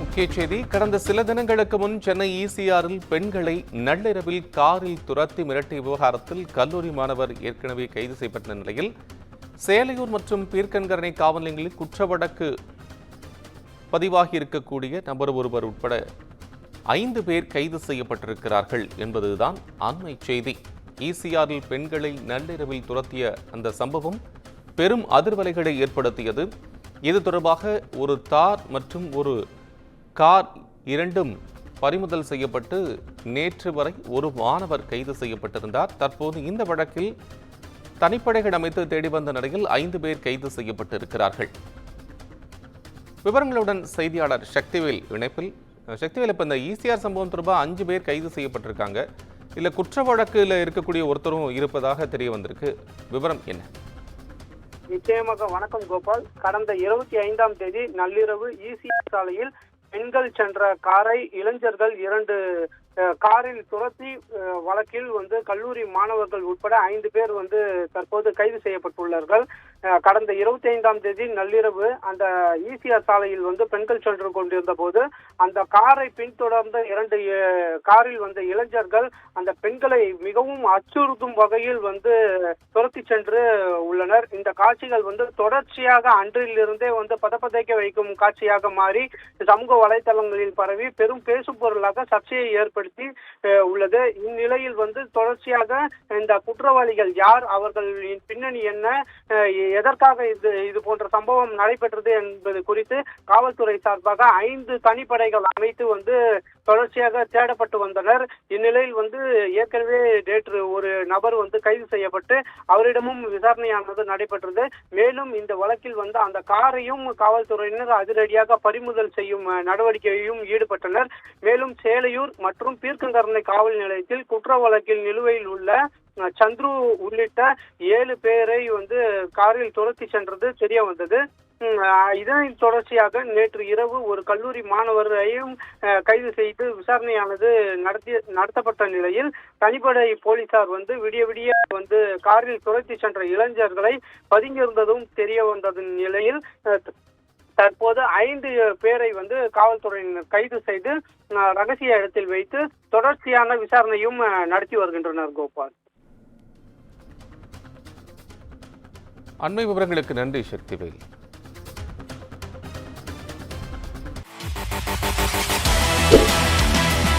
முக்கிய செய்தி கடந்த சில தினங்களுக்கு முன் சென்னை ஈசிஆரில் பெண்களை நள்ளிரவில் காரில் துரத்தி மிரட்டிய விவகாரத்தில் கல்லூரி மாணவர் ஏற்கனவே கைது செய்யப்பட்ட நிலையில் சேலையூர் மற்றும் பீர்க்கன்கரணை காவல் நிலையங்களில் குற்ற வழக்கு பதிவாகி இருக்கக்கூடிய நபர் ஒருவர் உட்பட ஐந்து பேர் கைது செய்யப்பட்டிருக்கிறார்கள் என்பதுதான் அண்மை செய்தி. ஈசிஆரில் பெண்களை நள்ளிரவில் துரத்திய அந்த சம்பவம் பெரும் அதிர்வலைகளை ஏற்படுத்தியது. இது தொடர்பாக ஒரு தார் மற்றும் ஒரு கார் இரண்டும் பறிமுதல் செய்யப்பட்டு நேற்று வரை ஒரு மாணவர் கைது செய்யப்பட்டிருந்தார். தற்போது இந்த வழக்கில் தனிப்படைகள் அமைத்து தேடி வந்த நிலையில் ஐந்து பேர் கைது செய்யப்பட்டிருக்கிறார்கள். விவரங்களுடன் செய்தியாளர் சக்திவேல் இணைப்பில். சக்திவேல் இப்போ இந்த ஈசிஆர் சம்பவம் தொடர்பாக அஞ்சு பேர் கைது செய்யப்பட்டிருக்காங்க. இல்லை குற்ற வழக்கில் இருக்கக்கூடிய ஒருத்தரும் இருப்பதாக தெரிய வந்திருக்கு விவரம் என்ன? நிச்சயமாக வணக்கம் கோபால். கடந்த இருபத்தி ஐந்தாம் தேதி நள்ளிரவு இசிஆர் சாலையில் பெண்கள் சென்ற காரை இளைஞர்கள் இரண்டு காரில் துரத்தி வழக்கில் வந்து கல்லூரி மாணவர்கள் உட்பட ஐந்து பேர் வந்து தற்போது கைது செய்யப்பட்டுள்ளார்கள். கடந்த இருபத்தி ஐந்தாம் தேதி நள்ளிரவு அந்த ஈசிஆர் சாலையில் வந்து பெண்கள் சென்று கொண்டிருந்த போது அந்த காரை பின்தொடர்ந்த இரண்டு காரில் வந்த இளைஞர்கள் அந்த பெண்களை மிகவும் அச்சுறுத்தும் வகையில் வந்து துரத்தி சென்று உள்ளனர். இந்த காட்சிகள் வந்து தொடர்ச்சியாக அன்றிலிருந்தே வந்து பதப்பதைக்க வைக்கும் காட்சியாக மாறி சமூக வலைதளங்களில் பரவி பெரும் பேசும் பொருளாக சர்ச்சையை ஏற்படுத்தி உள்ளது. இந்நிலையில் வந்து தொடர்ச்சியாக இந்த குற்றவாளிகள் யார் அவர்களின் பின்னணி என்ன எதற்காக இது இது போன்ற சம்பவம் நடைபெற்றது என்பது குறித்து காவல்துறை சார்பாக ஐந்து தனிப்படைகள் அமைத்து வந்து தொடர்ச்சியாக தேடப்பட்டு வந்தனர். இந்நிலையில் வந்து ஏற்கனவே நேற்று ஒரு நபர் வந்து கைது செய்யப்பட்டு அவரிடமும் விசாரணையானது நடைபெற்றது. மேலும் இந்த வழக்கில் வந்து அந்த காரையும் காவல்துறையினர் அதிரடியாக பறிமுதல் செய்யும் நடவடிக்கையையும் ஈடுபட்டனர். மேலும் சேலையூர் மற்றும் பீர்க்கங்கரணை காவல் நிலையத்தில் குற்ற வழக்கில் நிலுவையில் உள்ள சந்துரு உள்ளிட்ட ஏழு பேரை வந்து காரில் துரத்தி சென்றது தெரிய வந்தது. இதன் தொடர்ச்சியாக நேற்று இரவு ஒரு கல்லூரி மாணவரையும் கைது செய்து விசாரணையானது நடத்தி நடத்தப்பட்ட நிலையில் தனிப்படை போலீசார் வந்து விடிய விடிய வந்து காரில் துரத்தி சென்ற இளைஞர்களை பதுங்கியிருந்ததும் தெரிய வந்ததன் நிலையில் தற்போது ஐந்து பேரை வந்து காவல்துறையினர் கைது செய்து ரகசிய இடத்தில் வைத்து தொடர்ச்சியான விசாரணையும் நடத்தி வருகின்றனர் கோபால். அண்மை விவரங்களுக்கு நன்றி சக்திவேல்.